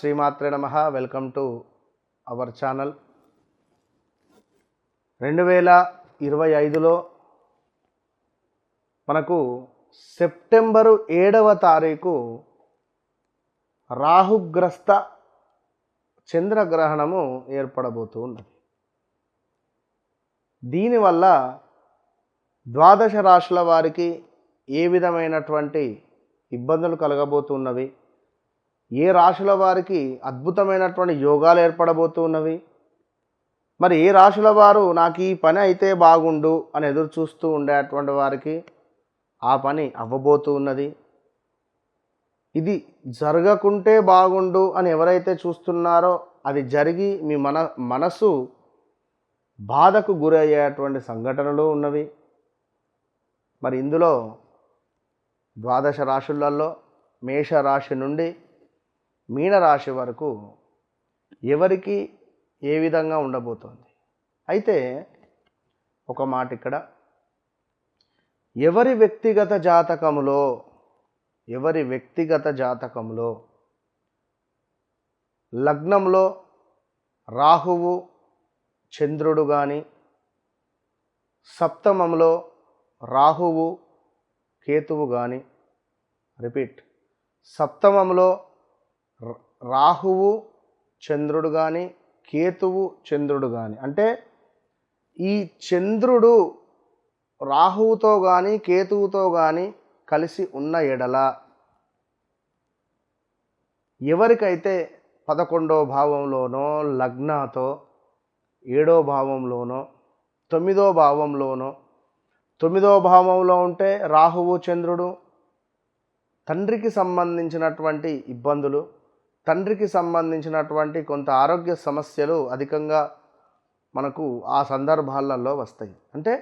శ్రీమాత్రే నమ. Welcome to our channel. రెండు వేల ఇరవై ఐదులో మనకు సెప్టెంబరు ఏడవ తారీఖు రాహుగ్రస్త చంద్రగ్రహణము ఏర్పడబోతూ ఉన్నది. దీనివల్ల ద్వాదశ రాశుల వారికి ఏ విధమైనటువంటి ఇబ్బందులు కలగబోతున్నవి? ఏ రాశుల వారికి అద్భుతమైనటువంటి యోగాలు ఏర్పడబోతున్నవి? మరి ఏ రాశుల వారు నాకు ఈ పని అయితే బాగుండు అని ఎదురు చూస్తూ ఉండేటువంటి వారికి ఆ పని అవ్వబోతూ ఉన్నది ఇది జరగకుంటే బాగుండు అని ఎవరైతే చూస్తున్నారో అది జరిగి మీ మన మనసు బాధకు గురయ్యేటువంటి సంఘటనలు ఉన్నవి. మరి ఇందులో ద్వాదశ రాశులలో మేషరాశి నుండి మీనరాశి వరకు ఎవరికి ఏ విధంగా ఉండబోతోంది? అయితే ఒక మాట ఇక్కడ. ఎవరి వ్యక్తిగత జాతకములో ఎవరి వ్యక్తిగత జాతకంలో లగ్నంలో రాహువు చంద్రుడు కానీ సప్తమంలో రాహువు కేతువు కానీ రిపీట్ సప్తమంలో రాహువు చంద్రుడు కానీ కేతువు చంద్రుడు కానీ అంటే ఈ చంద్రుడు రాహువుతో కానీ కేతువుతో కానీ కలిసి ఉన్న ఎడల ఎవరికైతే పదకొండో భావంలోనో లగ్నాతో ఏడో భావంలోనో తొమ్మిదో భావంలోనో తొమ్మిదో భావంలో ఉంటే రాహువు చంద్రుడు తండ్రికి సంబంధించినటువంటి ఇబ్బందులు తండ్రికి సంబంధించినటువంటి కొంత ఆరోగ్య సమస్యలు అధికంగా మనకు ఆ సందర్భాలలో వస్తాయి. అంటే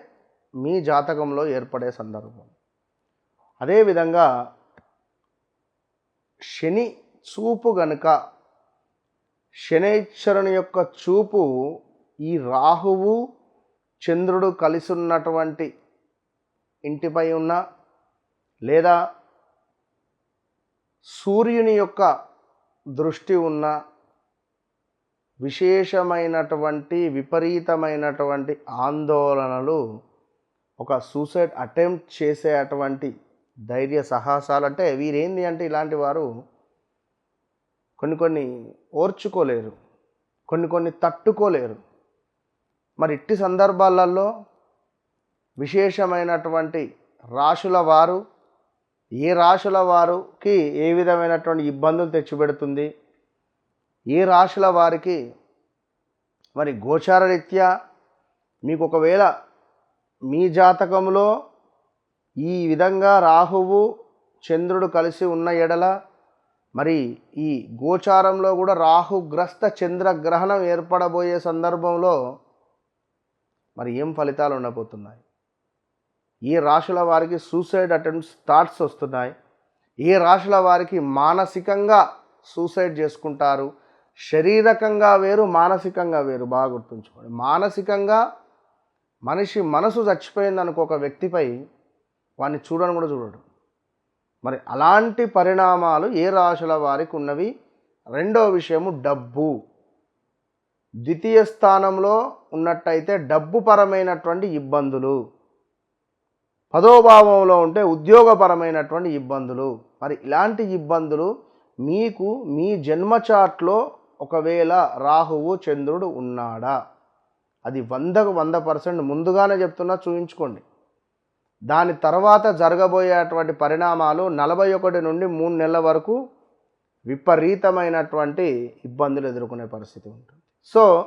మీ జాతకంలో ఏర్పడే సందర్భం. అదేవిధంగా శని చూపు గనుక శనైశ్వరుని యొక్క చూపు ఈ రాహువు చంద్రుడు కలిసి ఉన్నటువంటి ఇంటిపై ఉన్న లేదా సూర్యుని యొక్క దృష్టి ఉన్న విశేషమైనటువంటి విపరీతమైనటువంటి ఆందోళనలు ఒక సూసైడ్ అటెంప్ట్ చేసే అటువంటి ధైర్య సాహసాలు అంటే వీరేంది అంటే ఇలాంటి వారు కొన్ని కొన్ని ఓర్చుకోలేరు కొన్ని కొన్ని తట్టుకోలేరు. మరి ఇట్టి సందర్భాలలో విశేషమైనటువంటి రాశుల వారు ఏ రాశుల వారికి ఏ విధమైనటువంటి ఇబ్బందులు తెచ్చిపెడుతుంది? ఏ రాశుల వారికి మరి గోచారరీత్యా మీకు ఒకవేళ మీ జాతకంలో ఈ విధంగా రాహువు చంద్రుడు కలిసి ఉన్న ఎడల మరి ఈ గోచారంలో కూడా రాహుగ్రస్త చంద్రగ్రహణం ఏర్పడబోయే సందర్భంలో మరి ఏం ఫలితాలు ఉండబోతున్నాయి? ఈ రాశుల వారికి సూసైడ్ అటెంప్ట్స్ థాట్స్ వస్తున్నాయి. ఏ రాశుల వారికి మానసికంగా సూసైడ్ చేసుకుంటారు. శారీరకంగా వేరు మానసికంగా వేరు. బాగా గుర్తుంచుకోండి. మానసికంగా మనిషి మనసు చచ్చిపోయింది అనుకో ఒక వ్యక్తిపై వాడిని చూడని కూడా చూడడు. మరి అలాంటి పరిణామాలు ఏ రాశుల వారికి ఉన్నవి? రెండో విషయము డబ్బు. ద్వితీయ స్థానంలో ఉన్నట్టయితే డబ్బు పరమైనటువంటి ఇబ్బందులు. పదోభావంలో ఉంటే ఉద్యోగపరమైనటువంటి ఇబ్బందులు. మరి ఇలాంటి ఇబ్బందులు మీకు మీ జన్మ చాట్లో ఒకవేళ రాహువు చంద్రుడు ఉన్నాడా? అది వందకు వంద పర్సెంట్ ముందుగానే చెప్తున్నా చూయించుకోండి. దాని తర్వాత జరగబోయేటువంటి పరిణామాలు నలభై ఒకటి నుండి మూడు నెలల వరకు విపరీతమైనటువంటి ఇబ్బందులు ఎదుర్కొనే పరిస్థితి ఉంటుంది. సో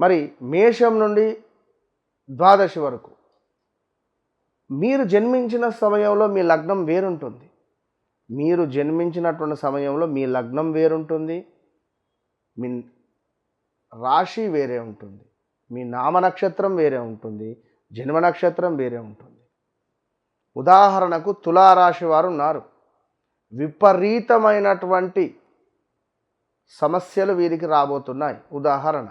మరి మేషం నుండి ద్వాదశి వరకు మీరు జన్మించిన సమయంలో మీ లగ్నం వేరుంటుంది. మీరు జన్మించినటువంటి సమయంలో మీ లగ్నం వేరుంటుంది. మీ రాశి వేరే ఉంటుంది. మీ నామ నక్షత్రం వేరే ఉంటుంది. జన్మ నక్షత్రం వేరే ఉంటుంది. ఉదాహరణకు తులారాశి వారు ఉన్నారు. విపరీతమైనటువంటి సమస్యలు వీరికి రాబోతున్నాయి. ఉదాహరణ.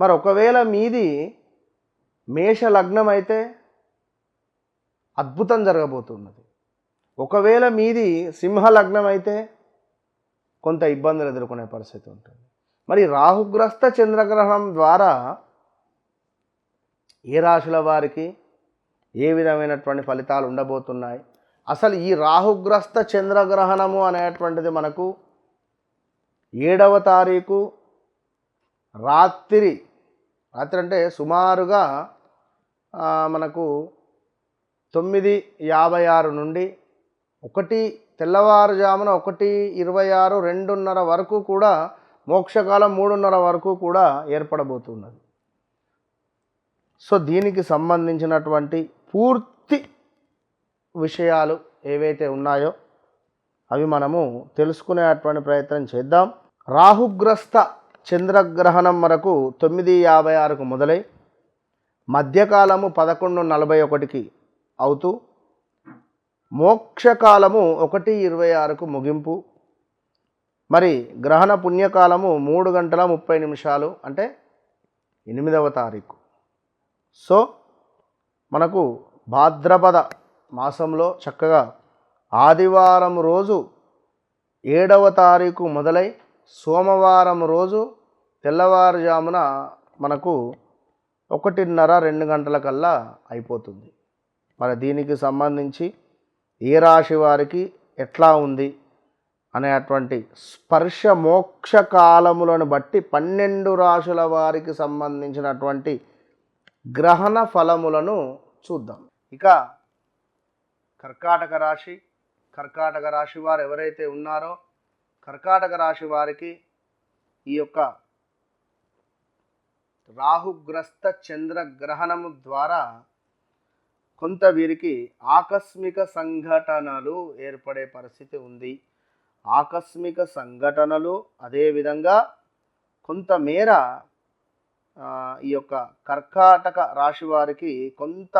మరి ఒకవేళ మీది మేష లగ్నం అయితే అద్భుతం జరగబోతున్నది. ఒకవేళ మీది సింహ లగ్నం అయితే కొంత ఇబ్బందులు ఎదుర్కొనే పరిస్థితి ఉంటుంది. మరి రాహుగ్రస్త చంద్రగ్రహణం ద్వారా ఏ రాశుల వారికి ఏ విధమైనటువంటి ఫలితాలు ఉండబోతున్నాయి? అసలు ఈ రాహుగ్రస్త చంద్రగ్రహణము అనేటువంటిది మనకు ఏడవ తారీఖు రాత్రి రాత్రి అంటే సుమారుగా మనకు తొమ్మిది యాభై ఆరు నుండి ఒకటి తెల్లవారుజామున ఒకటి ఇరవై ఆరు రెండున్నర వరకు కూడా మోక్షకాలం మూడున్నర వరకు కూడా ఏర్పడబోతున్నది. సో దీనికి సంబంధించినటువంటి పూర్తి విషయాలు ఏవైతే ఉన్నాయో అవి మనము తెలుసుకునేటువంటి ప్రయత్నం చేద్దాం. రాహుగ్రస్త చంద్రగ్రహణం వరకు తొమ్మిది యాభై ఆరుకు మొదలై మధ్యకాలము పదకొండు నలభై ఒకటికి అవుతూ మోక్షకాలము ఒకటి ఇరవై ఆరుకు ముగింపు. మరి గ్రహణ పుణ్యకాలము మూడు గంటల ముప్పై నిమిషాలు అంటే ఎనిమిదవ తారీఖు. సో మనకు భాద్రపద మాసంలో చక్కగా ఆదివారం రోజు ఏడవ తారీఖు మొదలై సోమవారం రోజు తెల్లవారుజామున మనకు ఒకటిన్నర రెండు గంటల కల్లా అయిపోతుంది. మరి దీనికి సంబంధించి ఏ రాశి వారికి ఎట్లా ఉంది అనేటువంటి స్పర్శ మోక్ష కాలములను బట్టి పన్నెండు రాశుల వారికి సంబంధించినటువంటి గ్రహణ ఫలములను చూద్దాం. ఇక కర్కాటక రాశి కర్కాటక రాశి వారు ఎవరైతే ఉన్నారో కర్కాటక రాశి వారికి ఈ యొక్క రాహుగ్రస్త చంద్రగ్రహణము ద్వారా కొంత వీరికి ఆకస్మిక సంఘటనలు ఏర్పడే పరిస్థితి ఉంది. ఆకస్మిక సంఘటనలు అదేవిధంగా కొంతమేర ఈ యొక్క కర్కాటక రాశి వారికి కొంత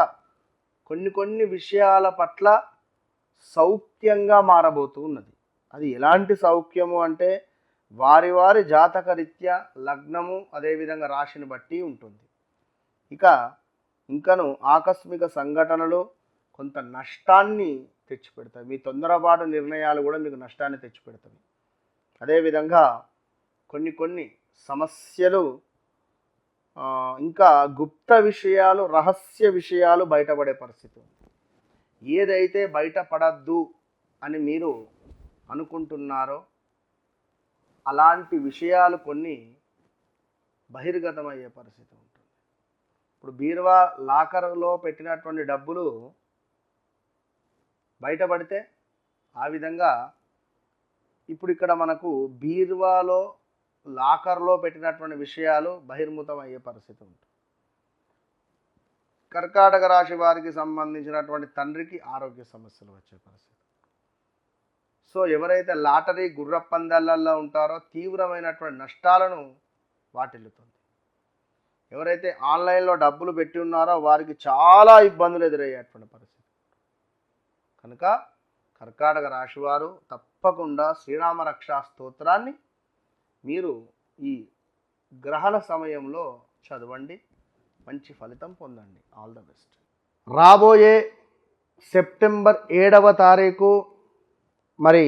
కొన్ని కొన్ని విషయాల పట్ల సౌఖ్యంగా మారబోతూ ఉన్నది. అది ఎలాంటి సౌఖ్యము అంటే వారి వారి జాతక రీత్యా లగ్నము అదేవిధంగా రాశిని బట్టి ఉంటుంది. ఇక ఇంకను ఆకస్మిక సంఘటనలు కొంత నష్టాన్ని తెచ్చిపెడతాయి. మీ తొందరపాటు నిర్ణయాలు కూడా మీకు నష్టాన్ని తెచ్చిపెడతాయి. అదేవిధంగా కొన్ని కొన్ని సమస్యలు ఇంకా గుప్త విషయాలు రహస్య విషయాలు బయటపడే పరిస్థితి ఉంది. ఏదైతే బయటపడద్దు అని మీరు అనుకుంటున్నారో అలాంటి విషయాలు కొన్ని బహిర్గతమయ్యే పరిస్థితి ఉంటుంది. ఇప్పుడు బీరువా లాకర్లో పెట్టినటువంటి డబ్బులు బయటపడితే ఆ విధంగా ఇప్పుడు ఇక్కడ మనకు బీరువాలో లాకర్లో పెట్టినటువంటి విషయాలు బహిర్ముతం అయ్యే పరిస్థితి ఉంటుంది. కర్కాటక రాశి వారికి సంబంధించినటువంటి తండ్రికి ఆరోగ్య సమస్యలు వచ్చే పరిస్థితి. సో ఎవరైతే లాటరీ గుర్రపందాలలో ఉంటారో తీవ్రమైనటువంటి నష్టాలను వాటిల్లుతుంది. ఎవరైతే ఆన్లైన్లో డబ్బులు పెట్టి ఉన్నారో వారికి చాలా ఇబ్బందులు ఎదురయ్యేటువంటి పరిస్థితి. కనుక కర్కాటక రాశివారు తప్పకుండా శ్రీరామ రక్షా స్తోత్రాన్ని మీరు ఈ గ్రహణ సమయంలో చదవండి. మంచి ఫలితం పొందండి. ఆల్ ద బెస్ట్ రాబోయే సెప్టెంబర్ ఏడవ తారీఖు మరి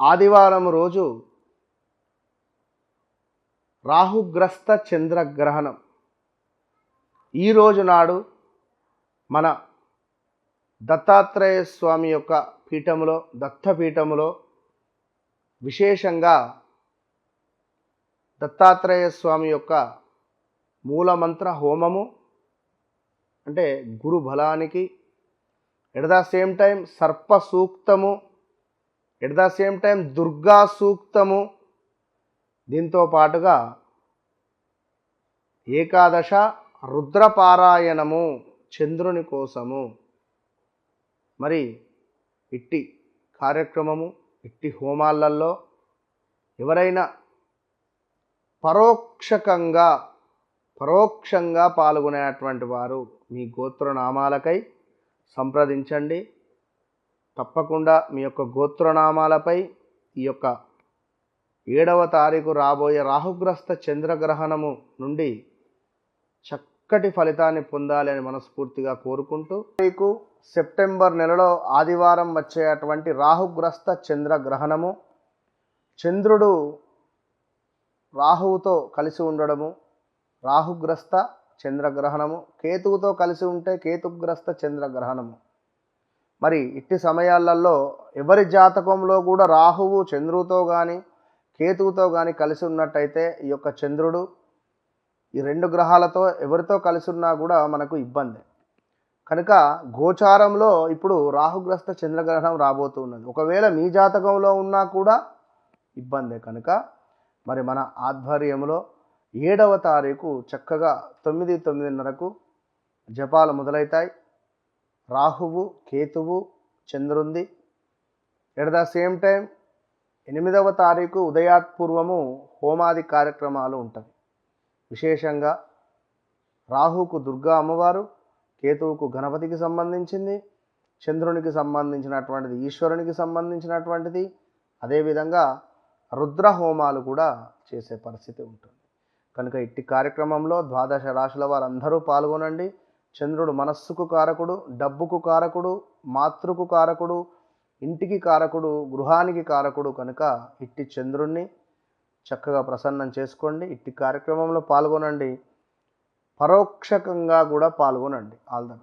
ఆదివారం రోజు రాహుగ్రస్త చంద్రగ్రహణం. ఈ రోజు నాడు మన దత్తాత్రేయ స్వామి యొక్క పీఠములో దత్తపీఠములో విశేషంగా దత్తాత్రేయ స్వామి యొక్క మూలమంత్ర హోమము అంటే గురు బలానికి ఎట్ ద సేమ్ టైం సర్ప సూక్తము at the same time Durga సూక్తము దీంతో పాటుగా ఏకాదశ రుద్రపారాయణము చంద్రుని కోసము. మరి ఇట్టి కార్యక్రమము ఇట్టి హోమాలలో ఎవరైనా పరోక్షకంగా పరోక్షంగా పాల్గొనేటువంటి వారు మీ గోత్రనామాలకై సంప్రదించండి. తప్పకుండా మీ యొక్క గోత్రనామాలపై ఈ యొక్క ఏడవ తారీఖు రాబోయే రాహుగ్రస్త చంద్రగ్రహణము నుండి చక్క చక్కటి ఫలితాన్ని పొందాలి అని మనస్ఫూర్తిగా కోరుకుంటూ మీకు సెప్టెంబర్ నెలలో ఆదివారం వచ్చేటువంటి రాహుగ్రస్త చంద్రగ్రహణము చంద్రుడు రాహువుతో కలిసి ఉండడము రాహుగ్రస్త చంద్రగ్రహణము కేతువుతో కలిసి ఉంటే కేతుగ్రస్త చంద్రగ్రహణము మరి ఇట్టి సమయాలలో ఎవరి జాతకంలో కూడా రాహువు చంద్రుతో కానీ కేతువుతో కానీ కలిసి ఉన్నట్టయితే ఈ యొక్క చంద్రుడు ఈ రెండు గ్రహాలతో ఎవరితో కలిసి ఉన్నా కూడా మనకు ఇబ్బంది. కనుక గోచారంలో ఇప్పుడు రాహుగ్రస్త చంద్రగ్రహణం రాబోతున్నది. ఒకవేళ మీ జాతకంలో ఉన్నా కూడా ఇబ్బందే కనుక. మరి మన ఆధ్వర్యంలో ఏడవ తారీఖు చక్కగా తొమ్మిది తొమ్మిదిన్నరకు జపాలు మొదలవుతాయి రాహువు కేతువు చంద్రుంది. ఎట్ ద సేమ్ టైం ఎనిమిదవ తారీఖు ఉదయాత్పూర్వము హోమాది కార్యక్రమాలు ఉంటాయి విశేషంగా రాహుకు దుర్గా అమ్మవారు కేతువుకు గణపతికి సంబంధించింది చంద్రునికి సంబంధించినటువంటిది ఈశ్వరునికి సంబంధించినటువంటిది అదేవిధంగా రుద్ర హోమాలు కూడా చేసే పరిస్థితి ఉంటుంది. కనుక ఇట్టి కార్యక్రమంలో ద్వాదశ రాశుల వారందరూ పాల్గొనండి. చంద్రుడు మనస్సుకు కారకుడు డబ్బుకు కారకుడు మాతృకు కారకుడు ఇంటికి కారకుడు గృహానికి కారకుడు కనుక ఇట్టి చంద్రుణ్ణి చక్కగా ప్రసన్నం చేసుకోండి. ఇట్టి కార్యక్రమంలో పాల్గొనండి. పరోక్షకంగా కూడా పాల్గొనండి. All the best.